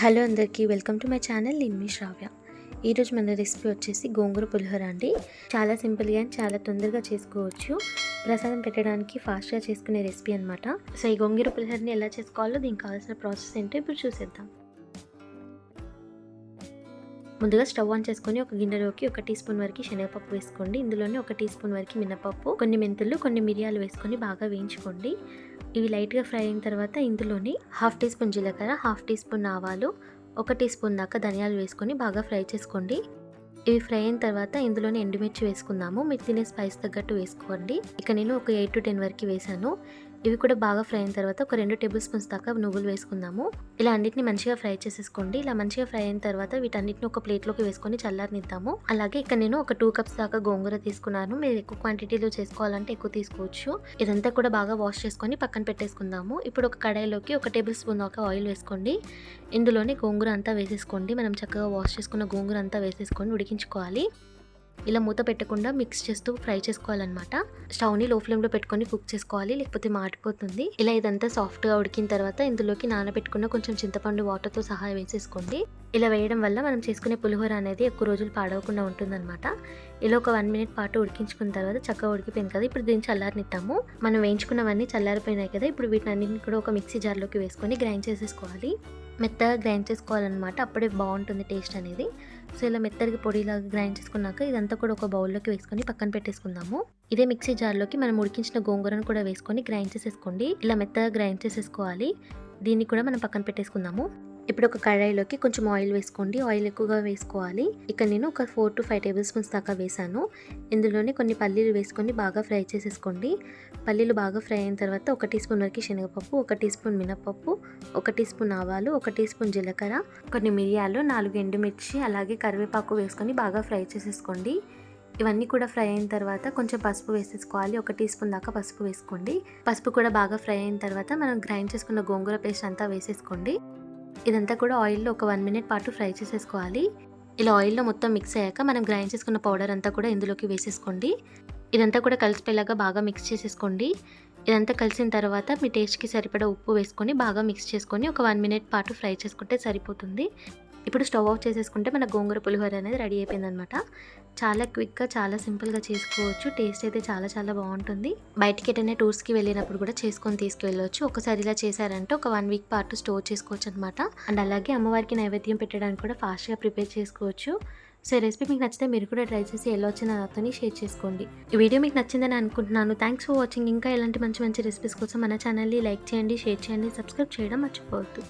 Hello అందరికీ welcome to my channel నేను శ్రావ్య. ఈరోజు మన రెసిపీ వచ్చేసి గోంగూర పులిహోర అండి. చాలా సింపుల్గా అండ్ చాలా తొందరగా చేసుకోవచ్చు. ప్రసాదం పెట్టడానికి ఫాస్ట్గా చేసుకునే రెసిపీ అనమాట సో ఈ గోంగూర పులిహోరని ఎలా చేసుకోవాలో దీనికి కావాల్సిన ప్రాసెస్ ఏంటో ఇప్పుడు చూసేద్దాం. ముందుగా స్టవ్ ఆన్ చేసుకొని ఒక గిన్నెలోకి ఒక టీ స్పూన్ వరకు శనగపప్పు వేసుకోండి. ఇందులోనే ఒక టీ స్పూన్ వరకు మినపప్పు కొన్ని మెంతులు కొన్ని మిరియాలు వేసుకొని బాగా వేయించుకోండి. ఇవి లైట్గా ఫ్రై అయిన తర్వాత ఇందులోని హాఫ్ టీ స్పూన్ జీలకర్ర హాఫ్ టీ స్పూన్ ఆవాలు ఒక టీ స్పూన్ దాకా ధనియాలు వేసుకొని బాగా ఫ్రై చేసుకోండి. ఇవి ఫ్రై అయిన తర్వాత ఇందులోనే ఎండుమిర్చి వేసుకుందాము. మీరు తినే స్పైస్ తగ్గట్టు వేసుకోండి. ఇక నేను ఒక ఎయిట్ టు టెన్ వరకు వేసాను. ఇవి కూడా బాగా ఫ్రై అయిన తర్వాత ఒక రెండు టేబుల్ స్పూన్స్ దాకా నువ్వులు వేసుకుందాము. ఇలా అన్నిటిని మంచిగా ఫ్రై చేసేసుకోండి. ఇలా మంచిగా ఫ్రై అయిన తర్వాత వీటన్నిటిని ఒక ప్లేట్లోకి వేసుకొని చల్లారనిద్దాము. అలాగే ఇక్కడ నేను ఒక టూ కప్స్ దాకా గోంగూర తీసుకున్నాను. మీరు ఎక్కువ క్వాంటిటీలో చేసుకోవాలంటే ఎక్కువ తీసుకోవచ్చు. ఇదంతా కూడా బాగా వాష్ చేసుకొని పక్కన పెట్టేసుకుందాము. ఇప్పుడు ఒక కడాయిలోకి ఒక టేబుల్ స్పూన్ దాకా ఆయిల్ వేసుకోండి. ఇందులోనే గోంగూర అంతా వేసేసుకోండి. మనం చక్కగా వాష్ చేసుకున్న గోంగూర అంతా వేసేసుకొని ఉడికించుకోవాలి. ఇలా మూత పెట్టకుండా మిక్స్ చేస్తూ ఫ్రై చేసుకోవాలన్నమాట. స్టవ్ని లో ఫ్లేమ్లో పెట్టుకొని కుక్ చేసుకోవాలి లేకపోతే మాడిపోతుంది. ఇలా ఇదంతా సాఫ్ట్గా ఉడికిన తర్వాత ఇందులోకి నానబెట్టుకున్న కొంచెం చింతపండు వాటర్తో సహా వేసేసుకోండి. ఇలా వేయడం వల్ల మనం చేసుకునే పులిహోర అనేది ఎక్కువ రోజులు పాడవకుండా ఉంటుందన్నమాట. ఇలా ఒక వన్ మినిట్ పాటు ఉడికించుకున్న తర్వాత చక్కగా ఉడికిపోయింది కదా ఇప్పుడు దీన్ని చల్లారనిస్తాము మనం వేయించుకున్నవన్నీ చల్లారిపోయినాయి కదా ఇప్పుడు వీటిని కూడా ఒక మిక్సీ జార్లోకి వేసుకొని గ్రైండ్ చేసేసుకోవాలి. మెత్తగా గ్రైండ్ చేసుకోవాలన్నమాట. అప్పుడే బాగుంటుంది టేస్ట్ అనేది. సో ఇలా మెత్తగా పొడిలాగా గ్రైండ్ చేసుకున్నాక ఇదంతా కూడా ఒక బౌల్లోకి వేసుకొని పక్కన పెట్టేసుకుందాము. ఇదే మిక్సీ జార్లోకి మనం ఉడికించిన గోంగూరను కూడా వేసుకొని గ్రైండ్ చేసేసుకోండి. ఇలా మెత్తగా గ్రైండ్ చేసేసుకోవాలి. దీన్ని కూడా మనం పక్కన పెట్టేసుకుందాము. ఇప్పుడు ఒక కడాయిలోకి కొంచెం ఆయిల్ వేసుకోండి. ఆయిల్ ఎక్కువగా వేసుకోవాలి. ఇక్కడ నేను ఒక four to five tablespoons దాకా వేసాను. ఇందులోనే కొన్ని పల్లీలు వేసుకొని బాగా ఫ్రై చేసేసుకోండి. పల్లీలు బాగా ఫ్రై అయిన తర్వాత ఒక టీ స్పూన్ వరకు శనగపప్పు ఒక టీ స్పూన్ మినపప్పు ఒక టీ స్పూన్ ఆవాలు ఒక టీ స్పూన్ జీలకర్ర కొన్ని మిరియాలు నాలుగు ఎండుమిర్చి అలాగే కరివేపాకు వేసుకొని బాగా ఫ్రై చేసేసుకోండి. ఇవన్నీ కూడా ఫ్రై అయిన తర్వాత కొంచెం పసుపు వేసేసుకోవాలి. ఒక టీ స్పూన్ దాకా పసుపు వేసుకోండి. పసుపు కూడా బాగా ఫ్రై అయిన తర్వాత మనం గ్రైండ్ చేసుకున్న గోంగూర పేస్ట్ అంతా వేసేసుకోండి. ఇదంతా కూడా ఆయిల్లో ఒక వన్ మినిట్ పాటు ఫ్రై చేసేసుకోవాలి. ఇలా ఆయిల్లో మొత్తం మిక్స్ అయ్యాక మనం గ్రైండ్ చేసుకున్న పౌడర్ అంతా కూడా ఇందులోకి వేసేసుకోండి. ఇదంతా కూడా కలిసిపోయేలాగా బాగా మిక్స్ చేసేసుకోండి. ఇదంతా కలిసిన తర్వాత మీ టేస్ట్కి సరిపడా ఉప్పు వేసుకొని బాగా మిక్స్ చేసుకొని ఒక వన్ మినిట్ పాటు ఫ్రై చేసుకుంటే సరిపోతుంది. ఇప్పుడు స్టవ్ ఆఫ్ చేసేసుకుంటే మన గోంగూర పులిహోర అనేది రెడీ అయిపోయిందనమాట చాలా క్విక్గా చాలా సింపుల్గా చేసుకోవచ్చు. టేస్ట్ అయితే చాలా చాలా బాగుంటుంది. బయటికి ఎటైనా టూర్స్కి వెళ్ళినప్పుడు కూడా చేసుకొని తీసుకువెళ్ళవచ్చు ఒకసారి ఇలా చేశారంటే ఒక వన్ వీక్ పాటు స్టోర్ చేసుకోవచ్చు అనమాట అండ్ అలాగే అమ్మవారికి నైవేద్యం పెట్టడానికి కూడా ఫాస్ట్గా ప్రిపేర్ చేసుకోవచ్చు. సో రెసిపీ మీకు నచ్చితే మీరు కూడా ట్రై చేసి ఎలా వచ్చిన నాతోని షేర్ చేసుకోండి. ఈ వీడియో మీకు నచ్చిందని అనుకుంటున్నాను. థ్యాంక్స్ ఫర్ వాచింగ్ ఇంకా ఇలాంటి మంచి మంచి రెసిపీస్ కోసం మన ఛానల్ని లైక్ చేయండి షేర్ చేయండి సబ్స్క్రైబ్ చేయడం మర్చిపోవద్దు.